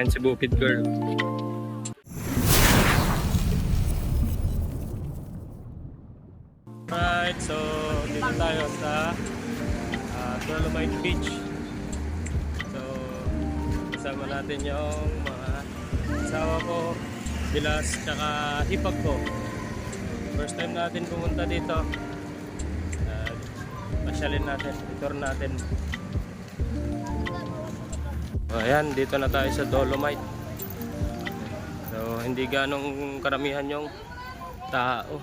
Ayan si Bukid Girl. Right, so dito tayo sa ah, Dolomite Beach. So, kasama natin yung mga asawa ko, Bilas, tsaka hipag ko. First time natin pumunta dito. Uh, pasyalin natin, tour natin. So, ayan, dito na tayo sa Dolomite. So, hindi ganong karamihan yung tao.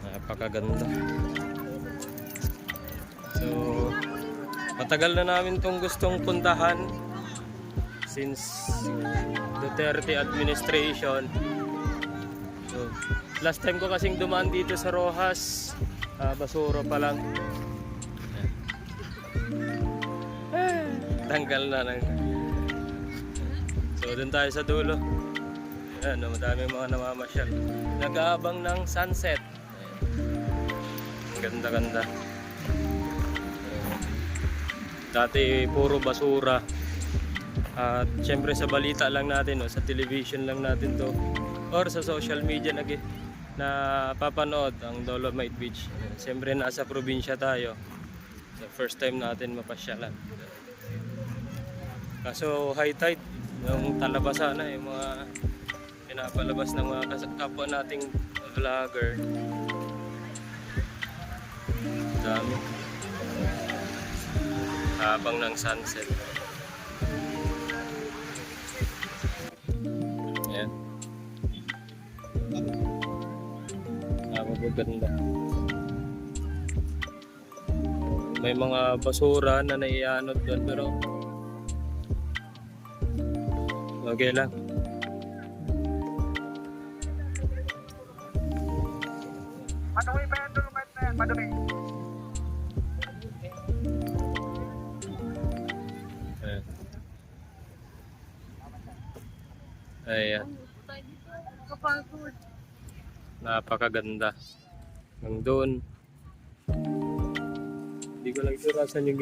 Napakaganda. So, matagal na namin tong gustong puntahan since Duterte administration. So, last time ko kasing dumaan dito sa Rojas, ah, basura pa lang. Tanggal na ng So, doon tayo sa dulo. Ayan, oh, madami mga namamasyal. Nag-aabang ng sunset. Ang Ganda-ganda. Dati puro basura. At syempre sa balita lang natin, no, sa television lang natin to or sa social media na, na papanood ang Dolomite Beach. Siyempre nasa probinsya tayo. So, first time natin mapasyalan. Kaso high tide, yung talabasa na yung mga pinapalabas ng mga kapwa nating vlogger. Dami. Habang ng sunset. Napakaganda. May mga basura na naianod doon pero okay lang. Madumi pa yan, Dolomite na yan, madumi. Ayan. Ayan. Napakaganda. Hanggang doon. Hindi ko lang sure saan yung.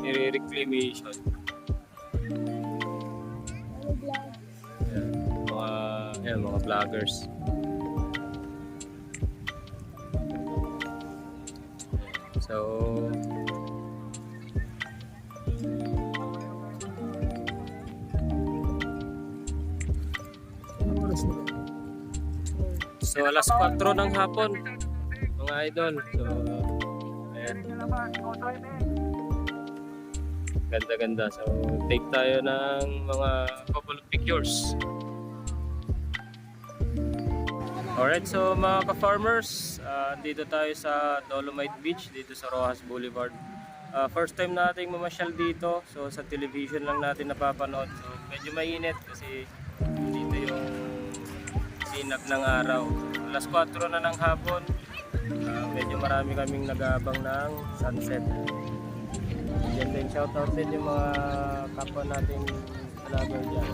Nire-reclamation. Ayan. Mga, ayan, mga vloggers. So, so alas 4 ng hapon, mga idol. So, ayan. Ganda-ganda. So, take tayo ng mga couple of pictures. Alright, so mga ka-farmers, ah, dito tayo sa Dolomite Beach, dito sa Rojas Boulevard. Ah, first time nating mamasyal dito, so sa television lang natin napapanood. So medyo mainit kasi yung sinag ng araw. Alas 4 na ng hapon, ah, medyo marami kaming nag-aabang ng sunset. Yan din, shoutout din yung mga kapwa nating vlogger dyan.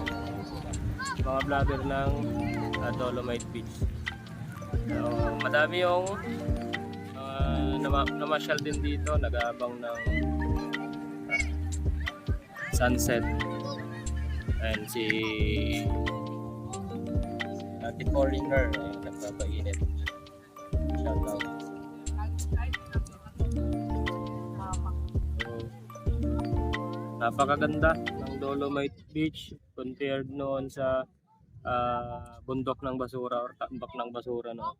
Mga vlogger ng ah, Dolomite Beach. So, madami yung uh, nama namasyal din dito, nag-aabang ng ah, sunset. And si Ate Foreigner, eh, nagpapainit. Shout out. Napakaganda ng Dolomite Beach compared noon sa ah, bundok ng basura or tambak ng basura no.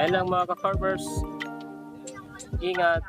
So, ayun lang mga ka-farmers. Ingat.